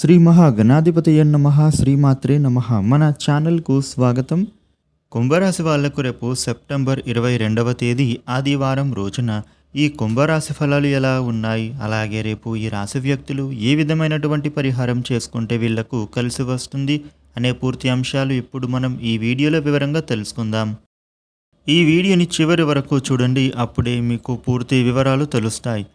శ్రీ మహాగణాధిపతయ నమ శ్రీమాత్రే నమ. మన ఛానల్కు స్వాగతం. కుంభరాశి వాళ్ళకు రేపు సెప్టెంబర్ ఇరవై రెండవ తేదీ ఆదివారం రోజున ఈ కుంభరాశి ఫలాలు ఎలా ఉన్నాయి? అలాగే రేపు ఈ రాశి వ్యక్తులు ఏ విధమైనటువంటి పరిహారం చేసుకుంటే వీళ్ళకు కలిసి వస్తుంది అనే పూర్తి అంశాలు ఇప్పుడు మనం ఈ వీడియోలో వివరంగా తెలుసుకుందాం. ఈ వీడియోని చివరి వరకు చూడండి అప్పుడే మీకు పూర్తి వివరాలు తెలుస్తాయి.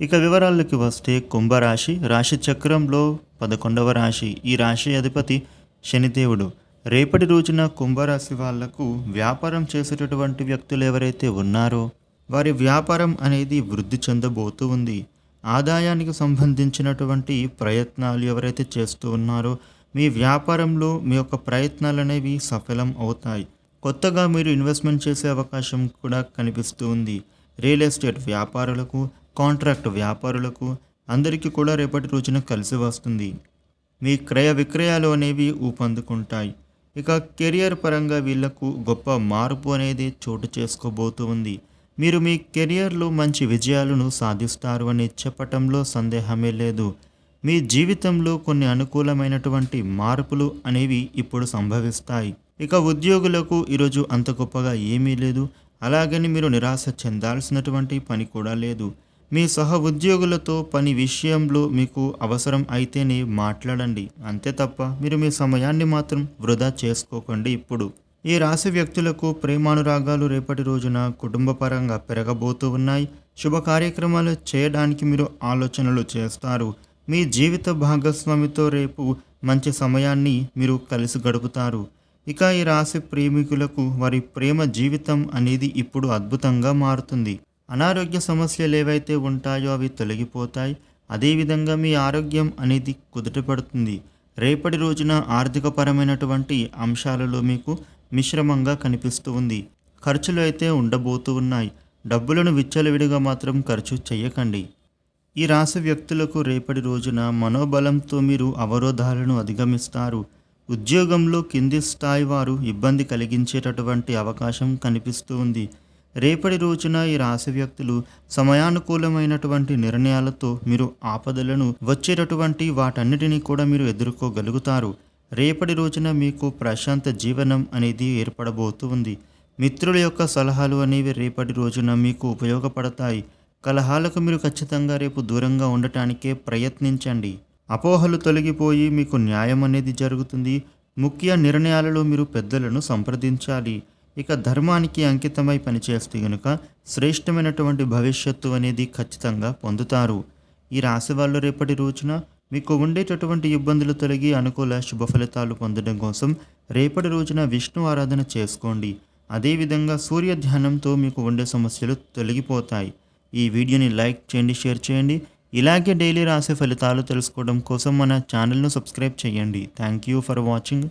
ఇక వివరాల్లోకి వస్తే కుంభరాశి రాశి చక్రంలో పదకొండవ రాశి. ఈ రాశి అధిపతి శనిదేవుడు. రేపటి రోజున కుంభరాశి వాళ్ళకు వ్యాపారం చేసేటటువంటి వ్యక్తులు ఎవరైతే ఉన్నారో వారి వ్యాపారం అనేది వృద్ధి చెందబోతూ ఉంది. ఆదాయానికి సంబంధించినటువంటి ప్రయత్నాలు ఎవరైతే చేస్తూ ఉన్నారో మీ వ్యాపారంలో మీ యొక్క ప్రయత్నాలు అనేవి సఫలం అవుతాయి. కొత్తగా మీరు ఇన్వెస్ట్మెంట్ చేసే అవకాశం కూడా కనిపిస్తూ ఉంది. రియల్ ఎస్టేట్ వ్యాపారులకు కాంట్రాక్ట్ వ్యాపారులకు అందరికీ కూడా రేపటి రోజున కలిసి వస్తుంది. మీ క్రయ విక్రయాలు అనేవి ఊపందుకుంటాయి. ఇక కెరియర్ పరంగా వీళ్ళకు గొప్ప మార్పు అనేది చోటు చేసుకోబోతూ ఉంది మీరు మీ కెరియర్లో మంచి విజయాలను సాధిస్తారు అని చెప్పటంలో సందేహమే లేదు. మీ జీవితంలో కొన్ని అనుకూలమైనటువంటి మార్పులు అనేవి ఇప్పుడు సంభవిస్తాయి. ఇక ఉద్యోగులకు ఈరోజు అంత గొప్పగా ఏమీ లేదు. అలాగని మీరు నిరాశ చెందాల్సినటువంటి పని కూడా లేదు. మీ సహ ఉద్యోగులతో పని విషయంలో మీకు అవసరం అయితేనే మాట్లాడండి. అంతే తప్ప మీరు మీ సమయాన్ని మాత్రం వృధా చేసుకోకండి ఇప్పుడు. ఈ రాశి వ్యక్తులకు ప్రేమానురాగాలు రేపటి రోజున కుటుంబపరంగా పెరగబోతూ ఉన్నాయి. శుభ కార్యక్రమాలు చేయడానికి మీరు ఆలోచనలు చేస్తారు. మీ జీవిత భాగస్వామితో రేపు మంచి సమయాన్ని మీరు కలిసి గడుపుతారు. ఇక ఈ రాశి ప్రేమికులకు వారి ప్రేమ జీవితం అనేది ఇప్పుడు అద్భుతంగా మారుతుంది. అనారోగ్య సమస్యలు ఏవైతే ఉంటాయో అవి తొలగిపోతాయి. అదేవిధంగా మీ ఆరోగ్యం అనేది కుదుటపడుతుంది. రేపటి రోజున ఆర్థికపరమైనటువంటి అంశాలలో మీకు మిశ్రమంగా కనిపిస్తూ ఉంది. ఖర్చులు అయితే ఉండబోతూ ఉన్నాయి. డబ్బులను విచ్చలవిడిగా మాత్రం ఖర్చు చేయకండి ఈ రాశి వ్యక్తులకు రేపటి రోజున మనోబలంతో మీరు అవరోధాలను అధిగమిస్తారు. ఉద్యోగంలో కింది స్థాయి వారు ఇబ్బంది కలిగించేటటువంటి అవకాశం కనిపిస్తూ ఉంది. రేపటి రోజున ఈ రాశి వ్యక్తులు సమయానుకూలమైనటువంటి నిర్ణయాలతో మీరు ఆపదలను వచ్చేటటువంటి వాటన్నిటినీ కూడా మీరు ఎదుర్కోగలుగుతారు. రేపటి రోజున మీకు ప్రశాంత జీవనం అనేది ఏర్పడబోతూ ఉంది. మిత్రుల యొక్క సలహాలు అనేవి రేపటి రోజున మీకు ఉపయోగపడతాయి. కలహాలకు మీరు ఖచ్చితంగా రేపు దూరంగా ఉండటానికే ప్రయత్నించండి. అపోహలు తొలగిపోయి మీకు న్యాయం అనేది జరుగుతుంది. ముఖ్య నిర్ణయాలలో మీరు పెద్దలను సంప్రదించాలి. ఇక ధర్మానికి అంకితమై పనిచేస్తే గనుక శ్రేష్టమైనటువంటి భవిష్యత్తు అనేది ఖచ్చితంగా పొందుతారు. ఈ రాశి వాళ్ళు రేపటి రోజున మీకు ఉండేటటువంటి ఇబ్బందులు తొలగి అనుకూల శుభ ఫలితాలు పొందడం కోసం రేపటి రోజున విష్ణు ఆరాధన చేసుకోండి. అదేవిధంగా సూర్య ధ్యానంతో మీకు ఉండే సమస్యలు తొలగిపోతాయి. ఈ వీడియోని లైక్ చేయండి షేర్ చేయండి. ఇలాగే డైలీ రాసే ఫలితాలు తెలుసుకోవడం కోసం మన ఛానల్ను సబ్స్క్రైబ్ చేయండి. Thank you for watching.